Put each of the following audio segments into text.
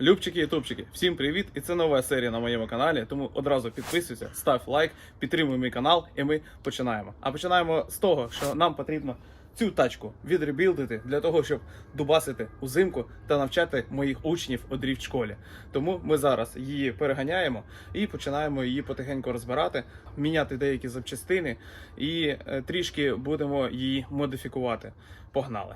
Любчики і тупчики, всім привіт! І це нова серія на моєму каналі. Тому одразу підписуйся, став лайк, підтримуй мій канал, і ми починаємо. А починаємо з того, що нам потрібно цю тачку відребілдити для того, щоб дубасити узимку та навчати моїх учнів у дріфт школі. Тому ми зараз її переганяємо і починаємо її потихеньку розбирати, міняти деякі запчастини і е, трішки будемо її модифікувати. Погнали!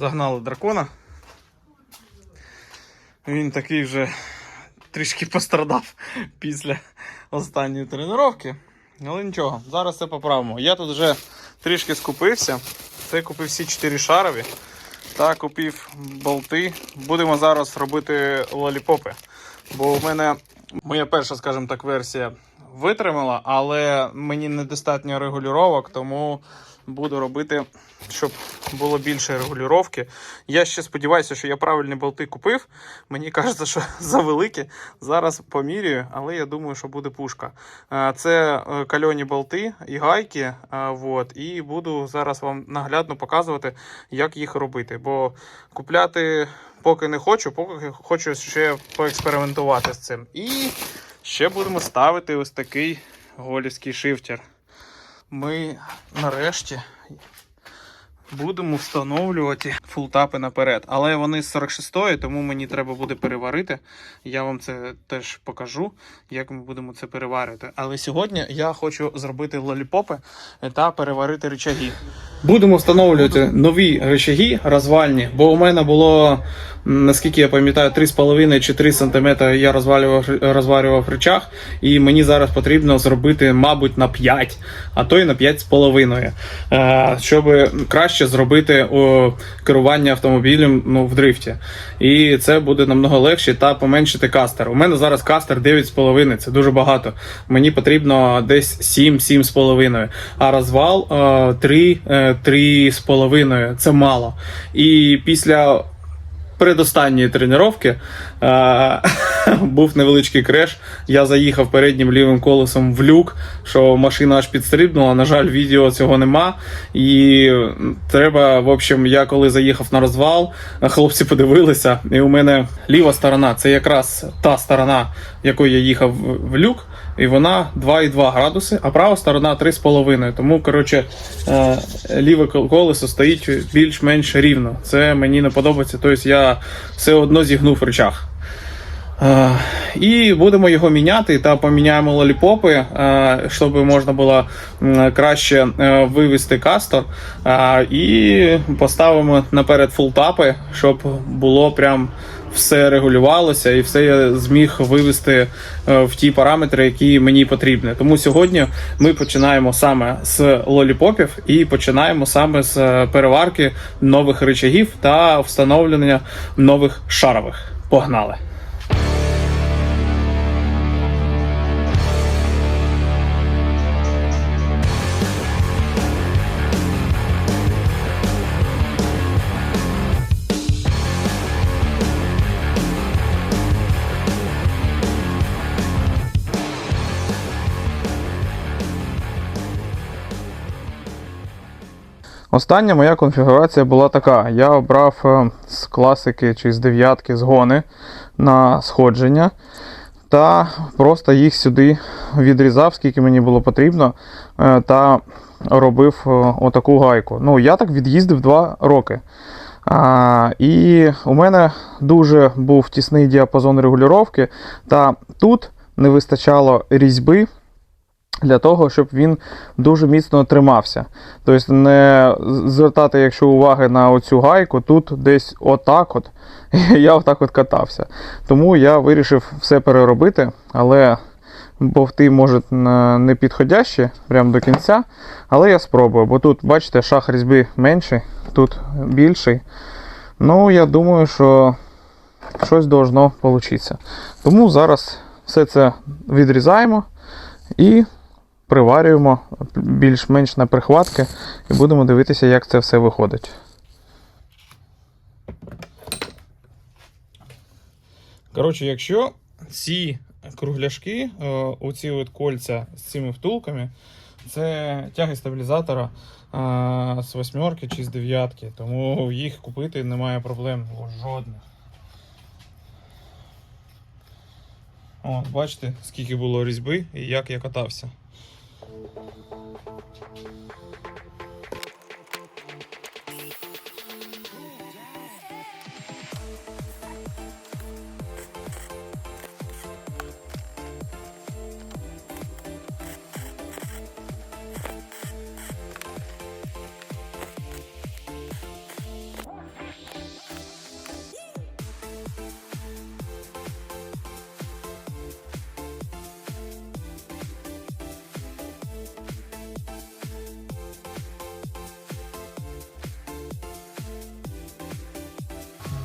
Загнали дракона. Він такий вже трішки пострадав після останньої тренування. Але нічого, зараз це поправимо. Я тут вже трішки скупився. Це купив всі 4 шарові та купив болти. Будемо зараз робити лоліпопи. Бо в мене моя перша, скажімо так, версія витримала, але мені недостатньо регулювання, тому буду робити, щоб було більше регулювання. Я ще сподіваюся, що я правильні болти купив. Мені кажеться, що завеликі. Зараз помірюю, але я думаю, що буде пушка. Е, Це е, кальоні болти і гайки. е, Вот, і буду зараз вам наглядно показувати, як їх робити. Бо купляти поки не хочу, поки хочу ще поекспериментувати з цим. І ще будемо ставити ось такий голівський шифтер. Ми нарешті будемо встановлювати фултапи наперед. Але вони з 46-ї, тому мені треба буде переварити. Я вам це теж покажу, як ми будемо це переварити. Але сьогодні я хочу зробити лоліпопи та переварити рычаги. Будемо встановлювати нові рычаги розвальні, бо у мене було, наскільки я пам'ятаю, 3,5 чи 3 см я розвалював, розварював рычаг, і мені зараз потрібно зробити, мабуть, на 5, а то й на 5,5, е, щоб краще зробити керування автомобілем ну, в дрифті. І це буде намного легше та поменшити кастер. У мене зараз кастер 9,5, це дуже багато. Мені потрібно десь 7-7,5, а розвал е, 3, е, 3,5 це мало. І після передостанньої тренування е, був невеличкий креш. Я заїхав переднім лівим колесом в люк, що машина аж підстрибнула. На жаль, відео цього нема. І треба, в общем, я коли заїхав на розвал, хлопці подивилися, і у мене ліва сторона це якраз та сторона, якою я їхав в люк. І вона 2,2 градуси, а права сторона 3,5. Тому, коротше, е, ліве колесо стоїть більш-менш рівно. Це мені не подобається. Тобто я все одно зігнув речах. Е, І будемо його міняти та поміняємо лоліпопи, е, щоб можна було краще вивести кастор. І поставимо наперед фултапи, щоб було прям все регулювалося і все я зміг вивести е, в ті параметри, які мені потрібні. Тому сьогодні ми починаємо саме з лоліпопів і починаємо саме з е, переварки нових речагів та встановлення нових шарових. Погнали! Остання моя конфігурація була така: я обрав е, з класики чи з дев'ятки згони на сходження. Та просто їх сюди відрізав, скільки мені було потрібно, е, та робив е, отаку гайку. Ну, я так від'їздив 2 роки. А, і у мене дуже був тісний діапазон регулювання, та тут не вистачало різьби для того, щоб він дуже міцно тримався. Тобто не звертати, якщо уваги на оцю гайку, тут десь отак от. Я отак от катався. Тому я вирішив все переробити, але бовти, може, не підходящі прямо до кінця. Але я спробую, бо тут, бачите, шах різьби менший. тут більший. Ну, я думаю, що щось должно получитися. Тому зараз все це відрізаємо і приварюємо більш-менш на прихватки і будемо дивитися, як це все виходить. Коротше, якщо ці кругляшки, е, оці от кольця з цими втулками, це тяги стабілізатора е, з восьмерки чи з дев'ятки, тому їх купити немає проблем жодних. О, бачите, скільки було різьби і як я катався.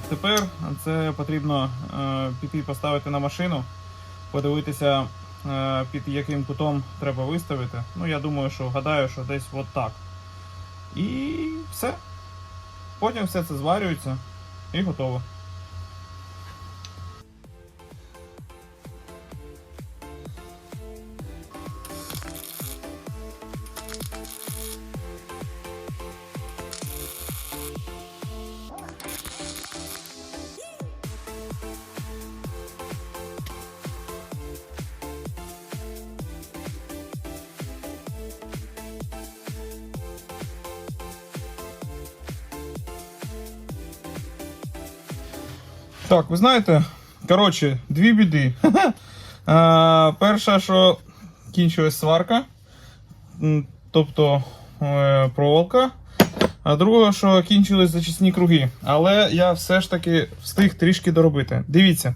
Тепер це потрібно е, піти поставити на машину, подивитися, е, під яким кутом треба виставити. Ну, я думаю, що гадаю, що десь от так. І все. Потім все це зварюється і готово. Так, ви знаєте, коротше, дві біди. А, перша, що кінчилась сварка, тобто е, проволока. А друга, що кінчились зачисні круги. Але я все ж таки встиг трішки доробити. Дивіться,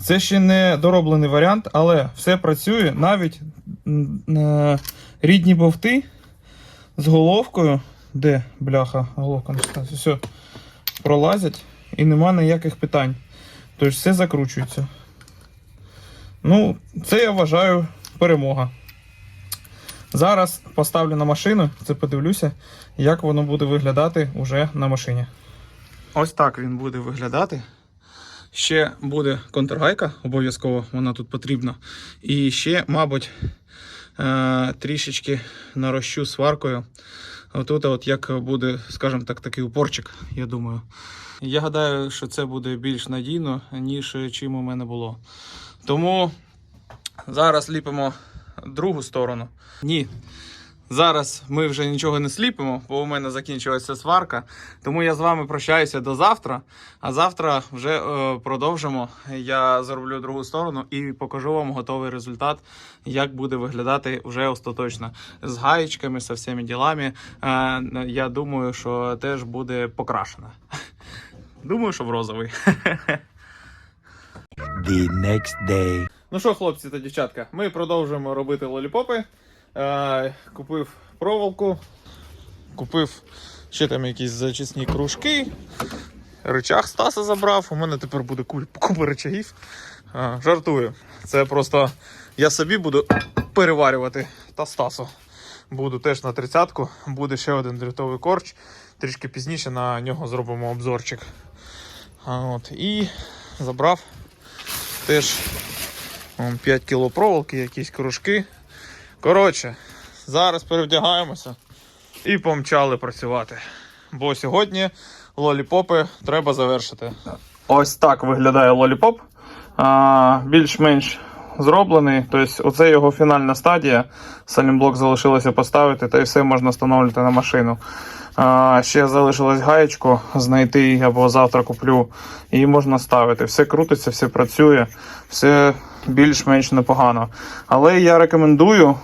це ще не дороблений варіант, але все працює. Навіть е, рідні бовти з головкою. Де бляха, головка не. Все, пролазять і нема ніяких питань. Тож все закручується. Ну, це я вважаю перемога. Зараз поставлю на машину, це подивлюся, як воно буде виглядати уже на машині. Ось так він буде виглядати. Ще буде контргайка, обов'язково вона тут потрібна. І ще, мабуть, е- трішечки нарощу сваркою. Отут, от як буде, скажімо так, такий упорчик, я думаю. Я гадаю, що це буде більш надійно, ніж чим у мене було. Тому зараз ліпимо другу сторону. Ні. Зараз ми вже нічого не сліпимо, бо у мене закінчилася сварка. Тому я з вами прощаюся до завтра. А завтра вже е, продовжимо. Я зроблю другу сторону і покажу вам готовий результат, як буде виглядати вже остаточно. З гаєчками, з всіми ділами. Е, я думаю, що теж буде покрашена. Думаю, що в розовий. The next day. Ну що, хлопці та дівчатка, ми продовжуємо робити лоліпопи. Е, купив проволоку, купив ще там якісь зачисні кружки. Рычаг Стаса забрав. У мене тепер буде купа рычагів. Е, жартую. Це просто я собі буду переварювати та Стасу. Буду теж на тридцятку. Буде ще один дрятовий корч. Трішки пізніше на нього зробимо обзорчик. От. І забрав теж Вон 5 кіло проволоки, якісь кружки. Коротше, зараз перевдягаємося і помчали працювати. Бо сьогодні лоліпопи треба завершити. Ось так виглядає лоліпоп. Більш-менш зроблений. Тобто, оце його фінальна стадія. Салімблок залишилося поставити, та й все можна встановлювати на машину. Ще залишилось гаєчку знайти або завтра куплю. Її можна ставити. Все крутиться, все працює, все більш-менш непогано. Але я рекомендую,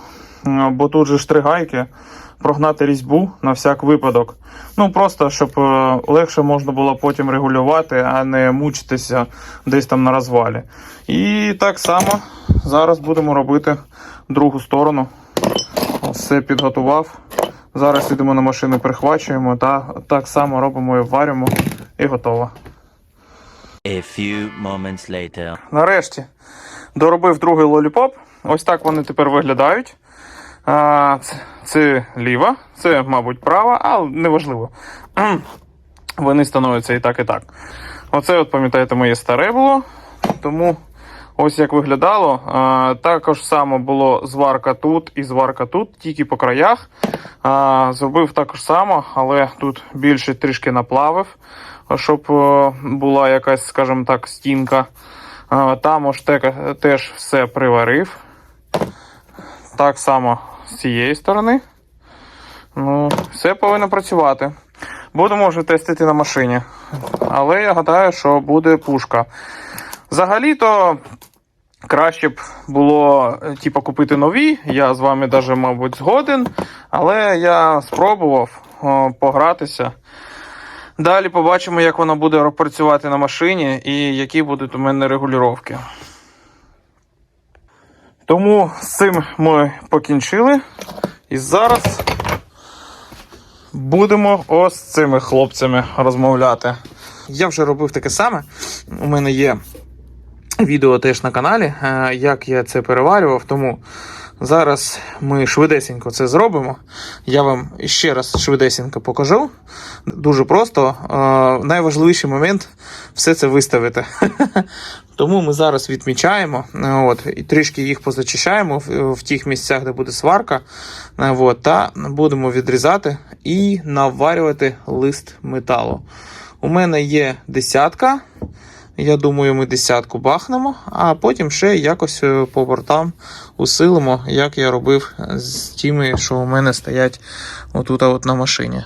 бо тут же ж три гайки, прогнати різьбу на всяк випадок. Ну просто щоб е, легше можна було потім регулювати, а не мучитися десь там на розвалі. І так само зараз будемо робити другу сторону. Все підготував. Зараз йдемо на машину, прихвачуємо та так само робимо і варимо і готово. A few moments later. Нарешті доробив другий лоліпоп. Ось так вони тепер виглядають. А, це, це ліва, це, мабуть, права, але неважливо. Вони становляться і так, і так. Оце, от, пам'ятаєте, моє старе було. Тому ось як виглядало. Також само було зварка тут і зварка тут, тільки по краях. Зробив також само, але тут більше трішки наплавив, щоб е, була якась, скажімо так, стінка. Там ось теж все приварив. Так само з цієї сторони. Ну, все повинно працювати. Будемо вже тестити на машині. Але я гадаю, що буде пушка. Взагалі-то краще б було е, типу, купити нові. Я з вами даже, мабуть, згоден. Але я спробував о, погратися. Далі побачимо, як вона буде працювати на машині і які будуть у мене регулювання. Тому з цим ми покінчили. І зараз будемо ось з цими хлопцями розмовляти. Я вже робив таке саме. У мене є відео теж на каналі, е, як я це переварював. Тому зараз ми швидесенько це зробимо. Я вам ще раз швидесенько покажу. Дуже просто. Е, Найважливіший момент все це виставити. Тому ми зараз відмічаємо, е, от, і трішки їх позачищаємо в, тих місцях, де буде сварка. От, та будемо відрізати і наварювати лист металу. У мене є десятка. Я думаю, ми десятку бахнемо, а потім ще якось е, по бортам усилимо, як я робив з тими, що у мене стоять отут от на машині.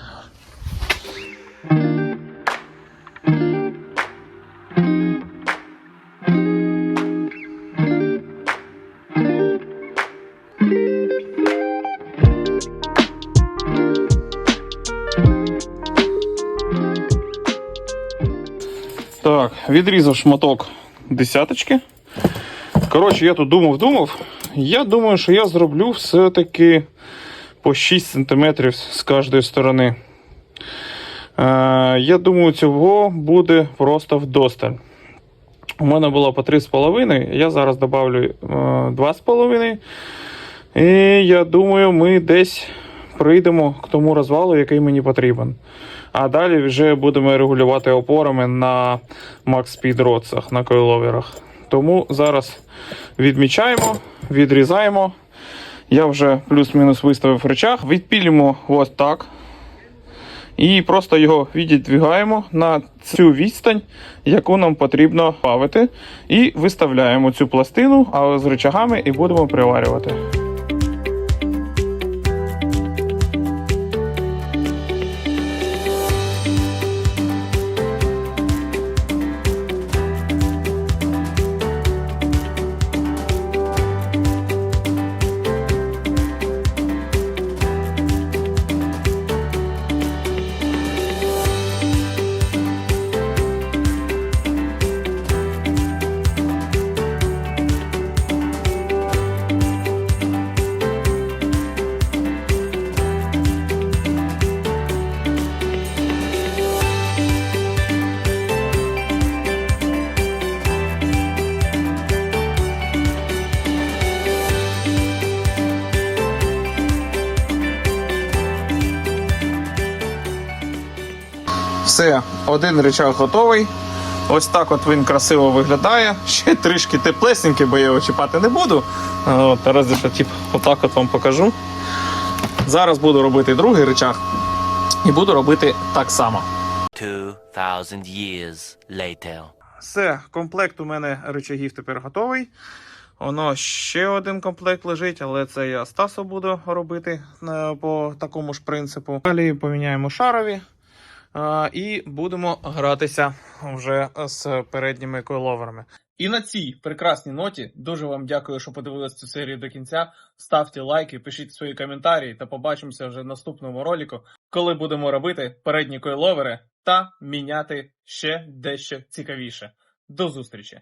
Відрізав шматок десяточки. Коротше, я тут думав, думав. Я думаю, що я зроблю все-таки по 6 см з кожної сторони. Е, я думаю, цього буде просто вдосталь. У мене було по 3,5, я зараз добавлю е, 2,5. І я думаю, ми десь прийдемо к тому розвалу, який мені потрібен. А далі вже будемо регулювати опорами на родсах, на койловерах. Тому зараз відмічаємо, відрізаємо. Я вже плюс-мінус виставив речах. Відпілюємо ось так. І просто його віддвигаємо на цю відстань, яку нам потрібно бавити. І виставляємо цю пластину а з речагами і будемо приварювати. Все, один речах готовий. Ось так от він красиво виглядає. Ще трішки теплесенький, бо я його чіпати не буду. А, От, раз я тип, отак от вам покажу. Зараз буду робити другий речах. І буду робити так само. 2000 years later. Все, комплект у мене речагів тепер готовий. Воно ще один комплект лежить, але це я Стасу буду робити е, по такому ж принципу. Далі поміняємо шарові і будемо гратися вже з передніми койловерами. І на цій прекрасній ноті дуже вам дякую, що подивилися цю серію до кінця. Ставте лайки, пишіть свої коментарі та побачимося вже в наступному ролику, коли будемо робити передні койловери та міняти ще дещо цікавіше. До зустрічі!